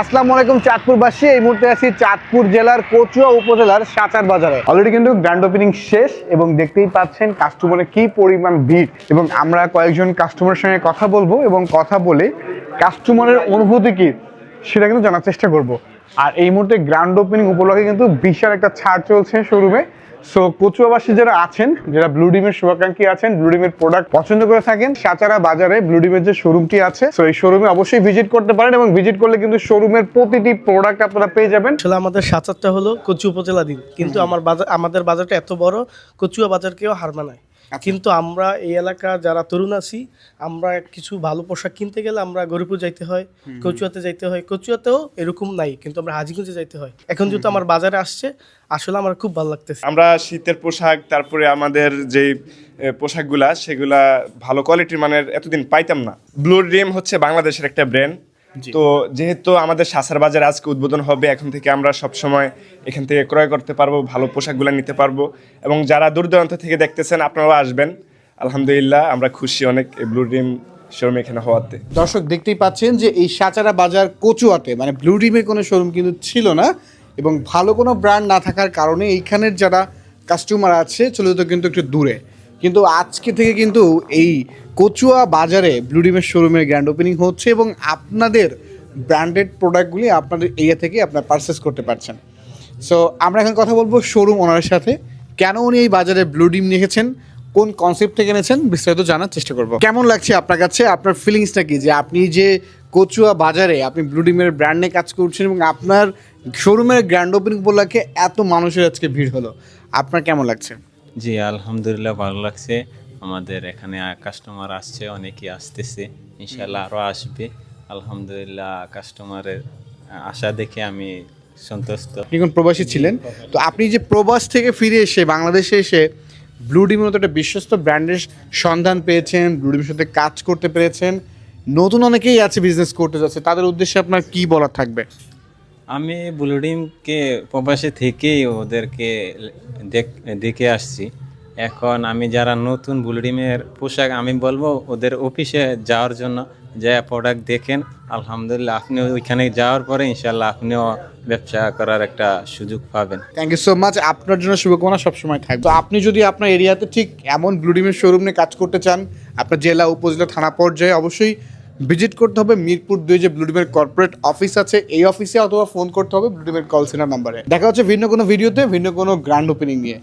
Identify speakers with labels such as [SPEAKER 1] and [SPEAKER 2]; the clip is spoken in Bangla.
[SPEAKER 1] আসসালামু আলাইকুম, চাঁদপুরবাসী। এই মুহূর্তে আছি চাঁদপুর জেলার কচুয়া উপজেলার সাঁচার বাজারে। অলরেডি কিন্তু গ্র্যান্ড ওপেনিং শেষ এবং দেখতেই পাচ্ছেন কাস্টমারে কি পরিমাণ ভিড়। এবং আমরা কয়েকজন কাস্টমারের সঙ্গে কথা বলব এবং কথা বলে কাস্টমারের অনুভূতি কী সেটা কিন্তু জানার চেষ্টা করব। আর এই মুহূর্তে গ্র্যান্ড ওপেনিং উপলক্ষে কিন্তু বিশাল একটা ছাড় চলছে শোরুমে সো কচুয়াবাসী যারা আছেন যারা ব্লু ডিমের শুভাকাঙ্ক্ষী আছেন ব্লু ডিমের প্রোডাক্ট পছন্দ করে থাকেন সাচারা বাজারে ব্লু ডিমের যে শোরুমটি আছে সো এই শোরুমে অবশ্যই ভিজিট করতে পারেন এবং ভিজিট করলে কিন্তু শোরুমের প্রতিটি প্রোডাক্ট আপনারা পেয়ে যাবেন।
[SPEAKER 2] আসলে আমাদের সাচারটা হলো কচু উপজেলা দিন কিন্তু আমার বাজার আমাদের বাজারটা এত বড় কচুয়া বাজারকেও হার মানায়। কিন্তু আমরা এই এলাকা যারা তরুণ আছি আমরা কিছু ভালো পোশাক কিনতে গেলে আমরা গরিপুর যাইতে হয় কচুয়াতে যাইতে হয়। কচুয়াতেও এরকম নাই কিন্তু আমরা হাজিগঞ্জে যাইতে হয়। এখন যেহেতু আমার বাজারে আসছে আসলে আমার খুব ভালো লাগতেছে।
[SPEAKER 3] আমরা শীতের পোশাক তারপরে আমাদের যে পোশাকগুলা সেগুলা ভালো কোয়ালিটির মানের এতদিন পাইতাম না। ব্লু ড্রিম হচ্ছে বাংলাদেশের একটা ব্র্যান্ড তো যেহেতু আমাদের সাসার বাজার আজকে উদ্বোধন হবে এখন থেকে আমরা সব সময় এখান থেকে ক্রয় করতে পারব ভালো পোশাকগুলো নিতে পারব। এবং যারা দূর দূরান্ত থেকে দেখতেছেন আপনারাও আসবেন। আলহামদুলিল্লাহ আমরা খুশি অনেক এই ব্লু ড্রিম শোরুম এখানে হওয়াতে।
[SPEAKER 4] দর্শক দেখতেই পাচ্ছেন যে এই সাচারা বাজার কচুয়াতে মানে ব্লু ডিমের কোনো শোরুম কিন্তু ছিল না এবং ভালো কোনো ব্র্যান্ড না থাকার কারণে এইখানের যারা কাস্টমার আছে চলে যেত কিন্তু একটু দূরে। কিন্তু আজকে থেকে কিন্তু এই কচুয়া বাজারে ব্লু ডিমের শোরুমের গ্র্যান্ড ওপেনিং হচ্ছে এবং আপনাদের ব্র্যান্ডেড প্রোডাক্টগুলি আপনাদের এরিয়া থেকে আপনার পারচেস করতে পারছেন। সো আমরা এখন কথা বলব শোরুম ওনারের সাথে। কেন উনি এই বাজারে ব্লু ডিম নিয়েছেন কোন কনসেপ্ট থেকে এনেছেন? বিস্তারিত জানার চেষ্টা করব। কেমন লাগছে আপনার কাছে? আপনার ফিলিংসটা কি? যে আপনি যে কচুয়া বাজারে আপনি ব্লু ডিমের ব্র্যান্ডে কাজ করছেন এবং আপনার শোরুমের গ্র্যান্ড ওপেনিং উপলক্ষে এত মানুষের আজকে ভিড় হলো। আপনার কেমন লাগছে?
[SPEAKER 5] জি, আলহামদুলিল্লাহ ভালো লাগছে। আমাদের এখানে কাস্টমার আসছে, অনেকেই আসতেছে। ইনশাল্লাহ আরও আসবে। আলহামদুলিল্লাহ কাস্টমারের আশা দেখে আমি সন্তুষ্ট।
[SPEAKER 4] আপনি কোন প্রবাসী ছিলেন, তো আপনি যে প্রবাস থেকে ফিরে এসে বাংলাদেশে এসে ব্লু মতো একটা বিশ্বস্ত ব্র্যান্ডের সন্ধান পেয়েছেন ব্লু ডিমের সাথে কাজ করতে পেরেছেন। নতুন অনেকেই আছে বিজনেস করতে যাচ্ছে, তাদের উদ্দেশ্যে আপনার কি বলার থাকবে?
[SPEAKER 5] আমি বুলুডিমকে প্রবাসে থেকেই ওদেরকে দেখ- আসছি। এখন আমি যারা নতুন বুলুডিমের পোশাক, আমি বলব ওদের অফিসে যাওয়ার জন্য যা প্রোডাক্ট দেখেন, আলহামদুলিল্লাহ আপনি ওইখানে যাওয়ার পরে ইনশাল্লাহ আপনিও ব্যবসা করার একটা সুযোগ পাবেন।
[SPEAKER 4] থ্যাংক ইউ সো মাচ আপনার জন্য শুভকামনা, সবসময় থাকবে। তো আপনি যদি আপনার এরিয়াতে ঠিক এমন ব্লু ডিমের শোরুম নিয়ে কাজ করতে চান, আপনার জেলা, উপজেলা, থানা পর্যায়ে অবশ্যই ভিজিট করতে হবে মিরপুর দুই যে ব্লুডিমের কর্পোরেট অফিস আছে, এই অফিসে অথবা ফোন করতে হবে ব্লুডিমের কল সেন্টার নাম্বারে দেখা হচ্ছে ভিন্ন কোনো ভিডিওতে ভিন্ন কোনো গ্র্যান্ড ওপেনিং নিয়ে।